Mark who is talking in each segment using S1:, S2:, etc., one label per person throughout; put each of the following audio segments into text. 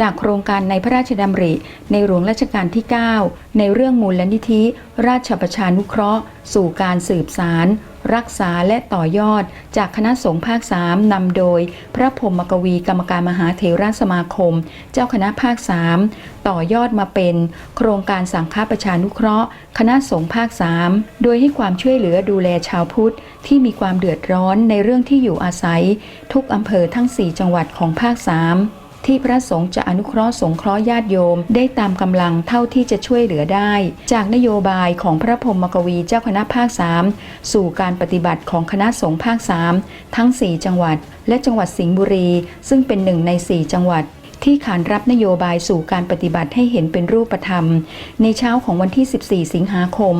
S1: จากโครงการในพระราชดำริ ในหลวงรัชกาลที่ 9 ในเรื่องมูลนิธิ ราชประชานุเคราะห์ สู่การสืบสาร รักษาและต่อยอด จากคณะสงฆ์ภาค3นำโดย พระพรหมกวีกรรมการมหาเถรสมาคม เจ้าคณะภาค3ต่อยอดมาเป็น โครงการสังฆประชานุเคราะห์ คณะสงฆ์ภาค3โดยให้ความช่วยเหลือดูแลชาวพุทธ ที่มีความเดือดร้อนในเรื่องที่อยู่อาศัย ทุกอำเภอทั้ง 4 จังหวัดของภาค3 ที่พระสงฆ์จะอนุเคราะห์สงเคราะห์ญาติโยม ได้ตามกำลังเท่าที่จะช่วยเหลือได้ จากนโยบายของพระพรหมกวีเจ้าคณะภาค 3 สู่การปฏิบัติของคณะสงฆ์ภาค 3 ทั้ง 4 จังหวัด และจังหวัดสิงห์บุรี ซึ่งเป็นหนึ่งใน 4 จังหวัด ที่ขานรับนโยบายสู่การปฏิบัติให้เห็นเป็นรูปธรรม ในเช้าของวันที่ 14 สิงหาคม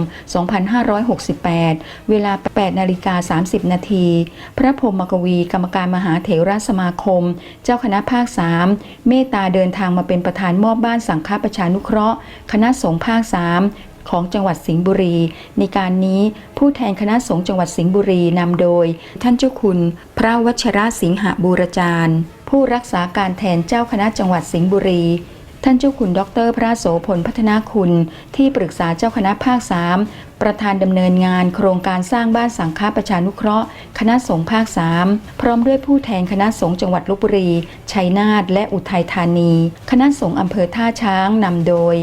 S1: 2568 เวลา 8 นาฬิกา 30 นาที พระพรหมกวี กรรมการมหาเถรสมาคม เจ้าคณะภาค 3 เมตตาเดินทางมาเป็นประธานมอบบ้านสังฆประชานุเคราะห์ คณะสงฆ์ภาค 3ของจังหวัดสิงห์บุรี ในการนี้ผู้แทนคณะสงฆ์จังหวัดสิงห์บุรีนำโดย ท่านเจ้าคุณ พระวัชระสิงหบูรจารย์ ผู้รักษาการแทนเจ้าคณะจังหวัดสิงห์บุรี ท่านเจ้าคุณดรพระโสพลพัฒนาคุณ ที่ปรึกษาเจ้าคณะภาค 3 ประธานดำเนินงานโครงการสร้างบ้านสังฆประชานุเคราะห์ คณะสงฆ์ภาค 3 พร้อมด้วยผู้แทนคณะสงฆ์จังหวัดลบบุรี ชัยนาทและอุทัยธานี คณะสงฆ์อำเภอท่าช้างนำโดย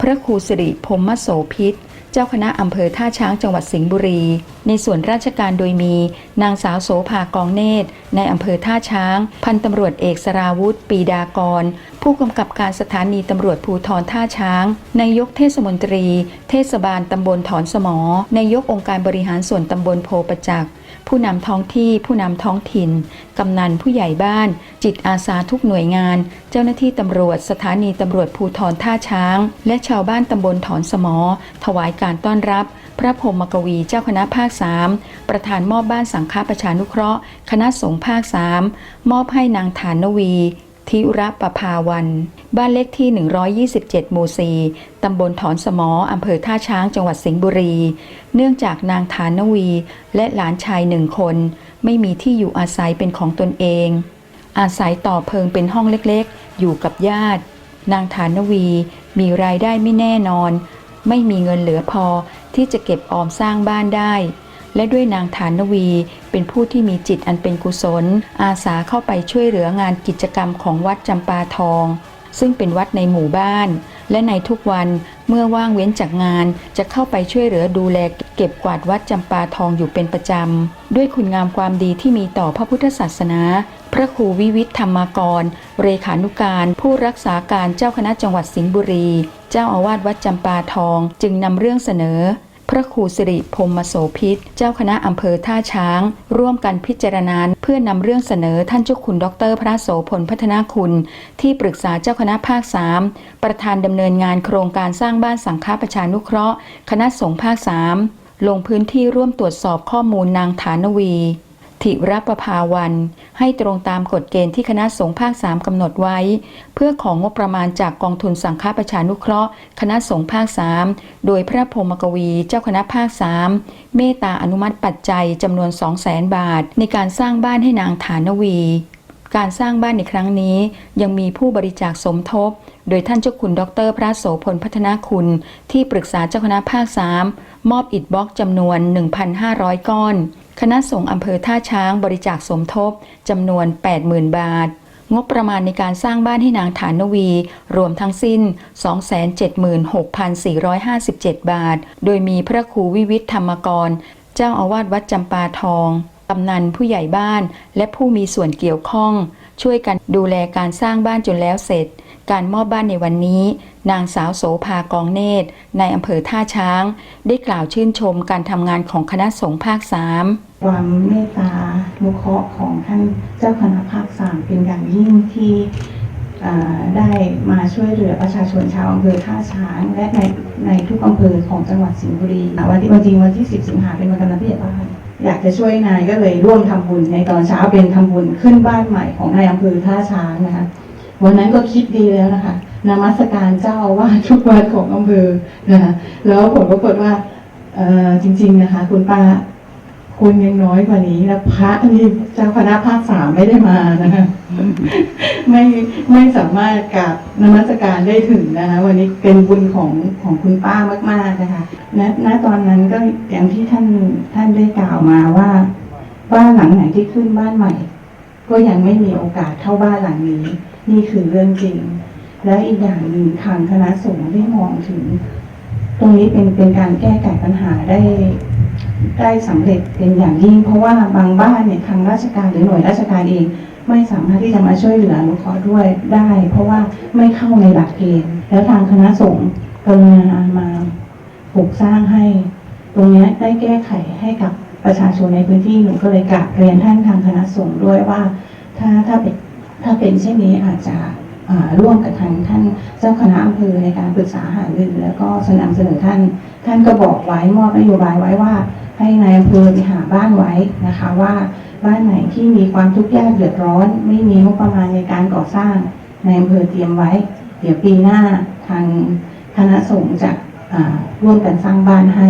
S1: พระครูสิริพรหมโสพิษ เจ้าคณะอำเภอท่าช้างจังหวัดสิงห์บุรี ในส่วนราชการโดยมี นางสาวโสภากองเนตร ในอำเภอท่าช้าง พันตำรวจเอกสราวุธปีดากร ผู้กำกับการสถานีตำรวจภูทรท่าช้างนายกเทศมนตรี เทศบาลตำบลถอนสมอนายกองค์การบริหารส่วนตำบลโพประจักษ์ ผู้นำท้องที่ ผู้นำท้องถิ่น กำนันผู้ใหญ่บ้าน จิตอาสาทุกหน่วยงาน เจ้าหน้าที่ตำรวจ สถานีตำรวจภูทรท่าช้าง และชาวบ้านตำบลถอนสมอ ถวายการต้อนรับ พระพรหมกวีเจ้าคณะภาคสามประธานมอบบ้านสังฆประชานุเคราะห์ คณะสงฆ์ภาคสามอบให้นางฐานวี ทิระประภาวัน บ้านเลขที่ 127 หมู่ 4 ตำบลถอนสมอ อำเภอท่าช้าง จังหวัดสิงห์บุรี เนื่องจากนางฐานวี และหลานชายหนึ่งคน ไม่มีที่อยู่อาศัยเป็นของตนเอง อาศัยต่อเพิงเป็นห้องเล็กๆ อยู่กับญาติ นางฐานวี มีรายได้ไม่แน่นอน ไม่มีเงินเหลือพอที่จะเก็บออมสร้างบ้านได้ และด้วยนางฐานวี เป็นผู้ที่มีจิตอันเป็นกุศล อาสาเข้าไปช่วยเหลืองานกิจกรรมของวัดจำปาทอง ซึ่งเป็นวัดในหมู่บ้าน และในทุกวันเมื่อว่างเว้นจากงานจะเข้าไปช่วยเหลือดูแลเก็บกวาดวัดจำปาทองอยู่เป็นประจำ ด้วยคุณงามความดีที่มีต่อพระพุทธศาสนา พระครูวิวิทย์ธรรมกร เรขานุการ ผู้รักษาการเจ้าคณะจังหวัดสิงห์บุรี เจ้าอาวาสวัดจำปาทองจึงนำเรื่องเสนอ พระครูสิริพรมโสพิษ เจ้าคณะอำเภอท่าช้าง ร่วมกันพิจารณาเพื่อนำเรื่องเสนอท่านเจ้าคุณดร พระโสพลพัฒนาคุณ ที่ปรึกษาเจ้าคณะภาค 3 ประธานดำเนินงานโครงการสร้างบ้านสังฆประชานุเคราะห์ คณะสงฆ์ภาค 3 ลงพื้นที่ร่วมตรวจสอบข้อมูลนางฐานวี ธิรัประภาวัน ให้ตรงตามกฎเกณฑ์ที่คณะสงฆ์ภาค3กำหนดไว้ เพื่อของงบประมาณจากกองทุนสังฆประชานุเคราะห์ คณะสงฆ์ภาค3โดยพระพรหมกวีเจ้าคณะภาค3เมตตาอนุมัติปัจจัยจำนวน200,000บาท ในการสร้างบ้านให้นางฐานวี การสร้างบ้านในครั้งนี้ยังมีผู้บริจาคสมทบ โดยท่านเจ้าคุณดร พระโสพลพัฒนาคุณ ที่ปรึกษาเจ้าคณะภาค3มอบอิฐบล็อกจำนวน 1,500 ก้อน คณะสงฆ์อำเภอท่าช้างบริจาคสมทบจำนวน 80,000 บาท งบประมาณในการสร้างบ้านให้นางฐานวี รวมทั้งสิ้น 276,457 บาท โดยมีพระครูวิวิทยธรรมกร เจ้าอาวาสวัดจำปาทองกำนันผู้ใหญ่บ้านและผู้มีส่วนเกี่ยวข้อง ช่วยกันดูแลการสร้างบ้านจนแล้วเสร็จ การมอบบ้านในวันนี้ นางสาวโสภากองเนตรในอำเภอท่าช้าง ได้กล่าวชื่นชมการทำงานของคณะสงฆ์ภาค3
S2: ความเมตตานุเคราะห์ของท่านเจ้าคณะภาคสามเป็นอย่างยิ่งที่ได้มาช่วยเหลือประชาชนชาวอำเภอท่าช้าง และในในทุกอำเภอของจังหวัดสิงห์บุรีวันที่วันจริงวันที่ 10 สิงหาเป็นวันกำนันผู้ใหญ่บ้านอยากจะช่วยนายก็เลยร่วมทำบุญในตอนเช้าเป็นทำบุญขึ้นบ้านใหม่ของนายอำเภอท่าช้างนะคะ วันนั้นก็คิดดีแล้วนะคะนมัสการเจ้าว่าทุกวัดของอำเภอนะคะแล้วผลปรากฏว่าจริง ๆนะคะ คุณป้าคนยังน้อยกว่านี้แล้วพระนี่เจ้าคณะภาคสามไม่ได้มานะคะไม่ไม่สามารถกราบนมัสการได้ถึงนะคะ วันนี้เป็นบุญของของคุณป้ามากๆนะคะณณตอนนั้นก็อย่างที่ท่านท่านได้กล่าวมาว่าบ้านหลังไหนที่ขึ้นบ้านใหม่ ก็ยังไม่มีโอกาสเท่าบ้านหลังนี้ นี่คือเรื่องจริง และอีกอย่างหนึ่งทางคณะสงฆ์ได้มองถึง ตรงนี้เป็นเป็นการแก้ไขปัญหาได้ได้สำเร็จเป็นอย่างยิ่ง เพราะว่าบางบ้านเนี่ยทางราชการหรือหน่วยราชการเอง ไม่สามารถที่จะมาช่วยเหลืออนุเคราะห์ด้วยได้ เพราะว่าไม่เข้าในหลักเกณฑ์แล้วทางคณะสงฆ์กรุณามาปลูกสร้างให้ ตรงนี้ได้แก้ไขให้กับประชาชนในพื้นที่หนูก็เลยกราบเรียนท่านทางคณะสงฆ์ด้วยว่า ถ้าถ้าเป็น ถ้าเป็นเช่นนี้อาจจะร่วมกับทางท่านเจ้าคณะอำเภอในการปรึกษาหารือแล้วก็สนำเสนอท่าน ท่านก็บอกไว้มอบนโยบายไว้ว่า ให้นายอำเภอไปหาบ้านไว้นะคะว่าบ้านไหนที่มีความทุกข์ยากเดือดร้อน ไม่มีงบประมาณในการก่อสร้างนายอำเภอเตรียมไว้ เดี๋ยวปีหน้าทางคณะสงฆ์จะร่วมกันสร้างบ้านให้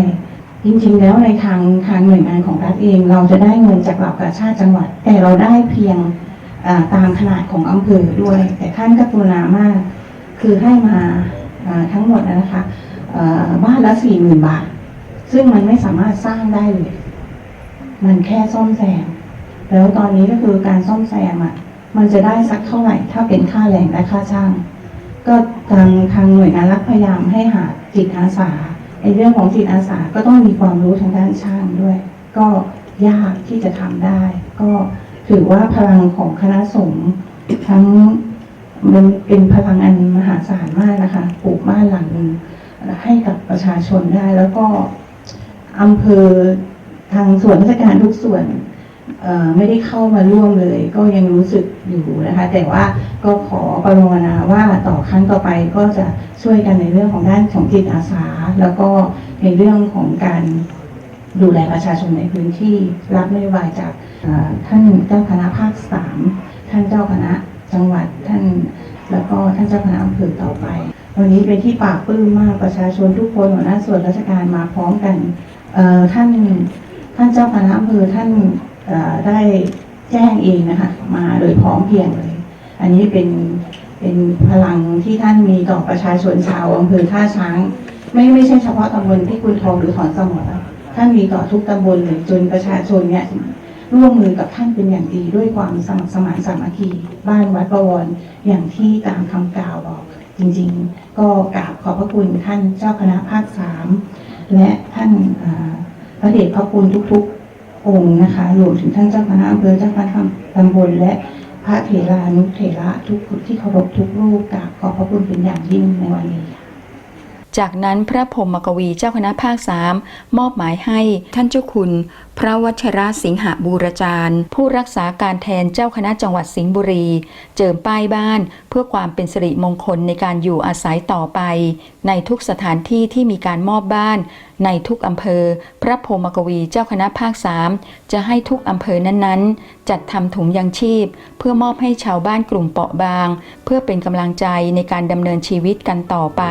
S2: จริงๆ แล้วในทางทางหน่วยงานของรัฐเอง เราจะได้เงินจากเหล่ากาชาติจังหวัด แต่เราได้เพียง ตามขนาดของอำเภอด้วย แต่ท่านก็กรุณามาก คือให้มาทั้งหมดนะคะบ้านละสี่หมื่นบาท ซึ่งมันไม่สามารถสร้างได้เลย มันแค่ซ่อมแซม แล้วตอนนี้ก็คือการซ่อมแซมอะ มันจะได้สักเท่าไหร่ ถ้าเป็นค่าแรงและค่าช่าง ก็ทางทางหน่วยงานรัฐพยายามให้หาจิตอาสาในเรื่องของจิตอาสาก็ต้องมีความรู้ทางด้านช่างด้วย ก็ยากที่จะทำได้ ก็ ถือว่าพลังของคณะสงฆ์ทั้งมันเป็นพลังอันมหาศาลมากนะคะปลูกบ้านหลังหนึ่งให้กับประชาชนได้ แล้วก็อำเภอทางส่วนราชการทุกส่วนไม่ได้เข้ามาร่วมเลย ก็ยังรู้สึกอยู่นะคะ แต่ว่าก็ขอประโลมนาว่าต่อครั้งต่อไปก็จะช่วยกันในเรื่องของด้านของจิตอาสา แล้วก็ในเรื่องของการ ดูแลประชาชนในพื้นที่รับนโยบายจากท่านเจ้าคณะภาคสามท่านเจ้าคณะจังหวัดท่านแล้วก็ท่านเจ้าคณะอำเภอต่อไป วันนี้เป็นที่ปากปลื้มมากประชาชนทุกคนหัวหน้าส่วนราชการมาพร้อมกันท่านท่านเจ้าคณะอำเภอท่านได้แจ้งเองนะคะมาโดยพร้อมเพียงเลย อันนี้เป็นเป็นพลังที่ท่านมีต่อประชาชนชาวอำเภอท่าช้าง ไม่ไม่ใช่เฉพาะตำบลที่คุณทองหรือถอนสมอ ท่านมีต่อทุกตำบลเลยจนประชาชนเนี่ยร่วมมือกับท่านเป็นอย่างดีด้วยความสมัครสมานสามัคคีบ้านวัดประวรอย่างที่ตามคำกล่าวบอก จริงๆ ก็กราบขอบพระคุณท่านเจ้าคณะภาคสามและท่านพระเดชพระคุณทุกๆ องค์นะคะรวมถึงท่านเจ้าคณะอำเภอเจ้าคณะตำบลและพระเถรานุเถระทุกที่เคารพทุกรูปกราบขอบพระคุณเป็นอย่างยิ่งในวันนี้
S1: จากนั้นพระพรหมกวีเจ้าคณะภาคสามมอบหมายให้ท่านเจ้าคุณ พระวัชระสิงหบูรจารย์ ผู้รักษาการแทนเจ้าคณะจังหวัดสิงห์บุรี เจิมป้ายบ้าน เพื่อความเป็นสิริมงคลในการอยู่อาศัยต่อไป ในทุกสถานที่ที่มีการมอบบ้าน ในทุกอำเภอ พระพรหมกวีเจ้าคณะภาคสามจะให้ทุกอำเภอนั้นๆ จัดทำถุงยังชีพ เพื่อมอบให้ชาวบ้านกลุ่มเปราะบาง เพื่อเป็นกำลังใจในการดำเนินชีวิตกันต่อไป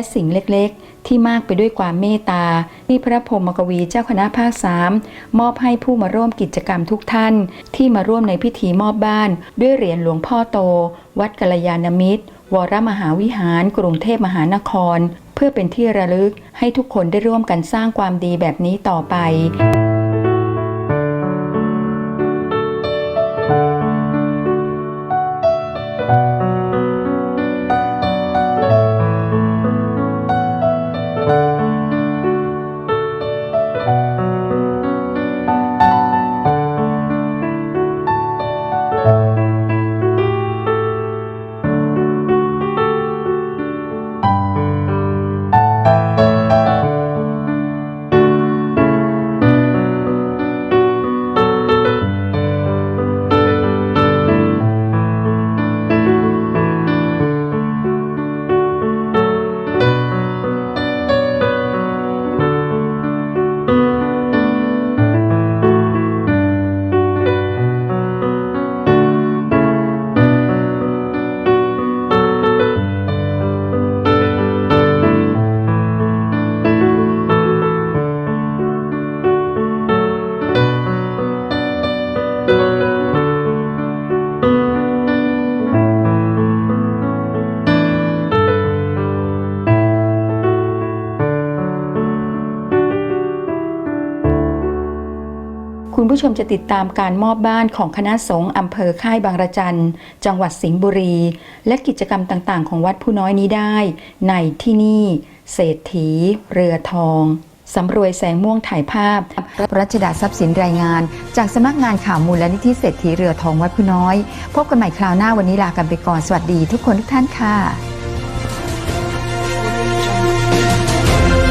S1: และสิ่งเล็กๆ ที่มากไปด้วยความเมตตาที่พระพรหมกวีเจ้าคณะภาคสามมอบให้ผู้มาร่วมกิจกรรมทุกท่าน ที่มาร่วมในพิธีมอบบ้าน ด้วยเหรียญหลวงพ่อโต วัดกัลยาณมิตร วรมหาวิหาร กรุงเทพมหานคร เพื่อเป็นที่ระลึกให้ทุกคนได้ร่วมกันสร้างความดีแบบนี้ต่อไป ผู้ชมจะติดตามการมอบบ้านของคณะสงฆ์อำเภอค่ายบางระจัน จังหวัดสิงห์บุรี และกิจกรรมต่างๆ ของวัดผู้น้อยนี้ได้ ในที่นี่ เศรษฐี เรือทองสำรวยแสงม่วงถ่ายภาพ รัชดาทรัพย์สินรายงาน จากสำนักงานข่าวมูลและนิธิเศรษฐีเรือทองวัดผู้น้อย พบกันใหม่คราวหน้าวันนี้ลากันไปก่อนสวัสดีทุกคนทุกท่านค่ะ